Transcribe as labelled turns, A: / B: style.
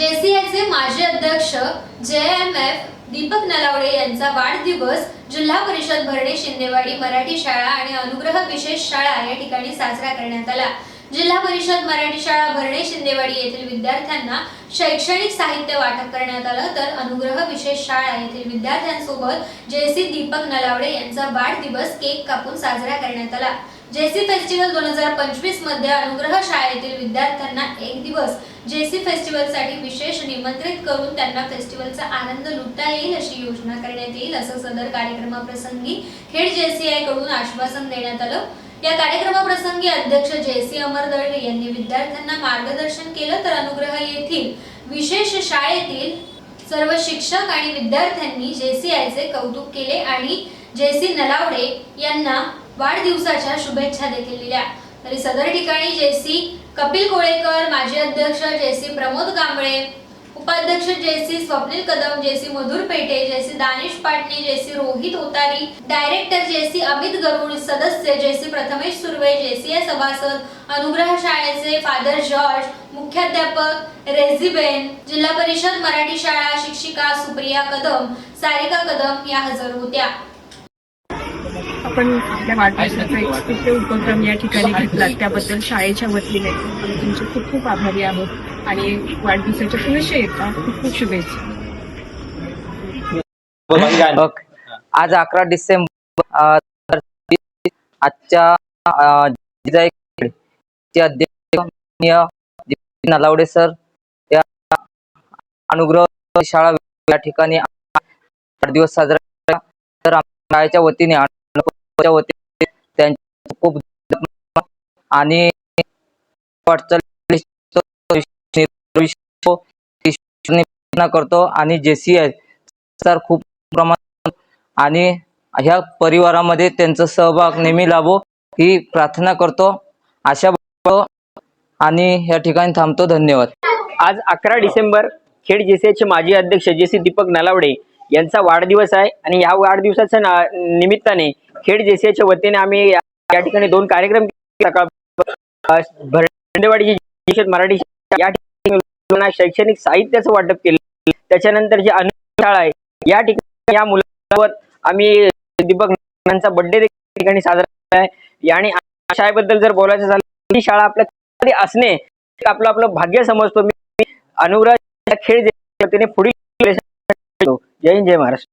A: जेसीआयचे माजी अध्यक्ष जे एम एफ दीपक नलावडे यांचा वाढदिवस जिल्हा परिषद भरणे शिंदेवाडी मराठी शाळा आणि अनुग्रह विशेष शाळा या ठिकाणी साजरा करण्यात आला. जिल्हा परिषद मराठी शाळा भरणे शिंदेवाडी येथील विद्यार्थ्यांना शैक्षणिक साहित्य वाटप करण्यात आलं तर अनुग्रह विशेष शाळा येथील विद्यार्थ्यांसोबत जेसी दीपक नलावडे यांचा वाढदिवस केक कापून साजरा करण्यात आला. जेसी फेस्टिवल दोन हजार पंचवीसमध्ये अनुग्रह शाळेतील विद्यार्थ्यांना एक दिवस जेसी फेस्टिवलसाठी विशेष निमंत्रित करून त्यांना फेस्टिवलचा आनंद लुटता येईल अशी योजना करण्यात येईल असं सदर कार्यक्रमाप्रसंगी खेड जेसीआयकडून आश्वासन देण्यात आलं. या कार्यक्रमाप्रसंगी अध्यक्ष जेसी अमर दळवे यांनी विद्यार्थ्यांना मार्गदर्शन केलं तर अनुग्रह येथील विशेष शाळेतील सर्व शिक्षक आणि विद्यार्थ्यांनी जेसीआयचे कौतुक केले आणि जेसी नलावडे यांना वाढदिवसाच्या शुभेच्छा देखील दिल्या. तरी सदर ठिकाणी जेसी कपिल कोळेकर माजी अध्यक्ष जेसी प्रमोद कांबळे उपाध्यक्ष JC Swapnil Kadam JC Madhur Pete JC Danish Patne JC Rohit Hotari director JC Amit Garud सदस्य जेसी प्रथमेश सुर्वे जेसीए सभासद अनुग्रह शाळेचे फादर जॉर्ज मुख्याध्यापक रेझिबेन जिल्हा परिषद मराठी शाळा शिक्षिका सुप्रिया कदम सारिका कदम या हजर होत्या.
B: आपण आपल्या वाढदिवसाचा एक स्तुत्य उपक्रम या ठिकाणी घेतला त्याबद्दल शाळेच्या वतीने आम्ही तुमचे खूप खूप आभारी आहोत. आणि वाढदिवसाच्या पुनश्च एकदा खूप खूप शुभेच्छा.
C: ओके. आज अकरा डिसेंबर आजच्या अध्यक्ष नलावडे सर या अनुग्रह शाळा या ठिकाणी वाढदिवस साजरा केला. तर आमच्या शाळेच्या वतीने अनुग्रहच्या त्यांचे खूप आणि करतो आणि जेसीआय सर खूप प्रमाणात आणि ह्या परिवारामध्ये त्यांचा सहभाग नेहमी लाभो ही प्रार्थना करतो. आशा आणि या ठिकाणी थांबतो. धन्यवाद.
D: आज अकरा डिसेंबर खेड जेसीआयचे माजी अध्यक्ष जेसी दीपक नलावडे यांचा वाढदिवस आहे आणि या वाढदिवसाच्या निमित्ताने खेड जेसीआयच्या वतीने आम्ही या ठिकाणी दोन कार्यक्रम भरंडेवाडीची परिषद मराठी या ठिकाणी शैक्षणिक साहित्याचं वाटप केलं. त्याच्यानंतर जी अनुष्ठान शाळा आहे या ठिकाणी या मुलांवर आम्ही दीपक यांचा बर्थडे ठिकाणी साजरा केला आहे. आणि शाळेबद्दल जर बोलायचं झालं ही शाळा आपल्या असणे आपलं आपलं भाग्य समजतो. मी अनुराग खेळ जे वतीने पुढील जय हिंद जय महाराष्ट्र.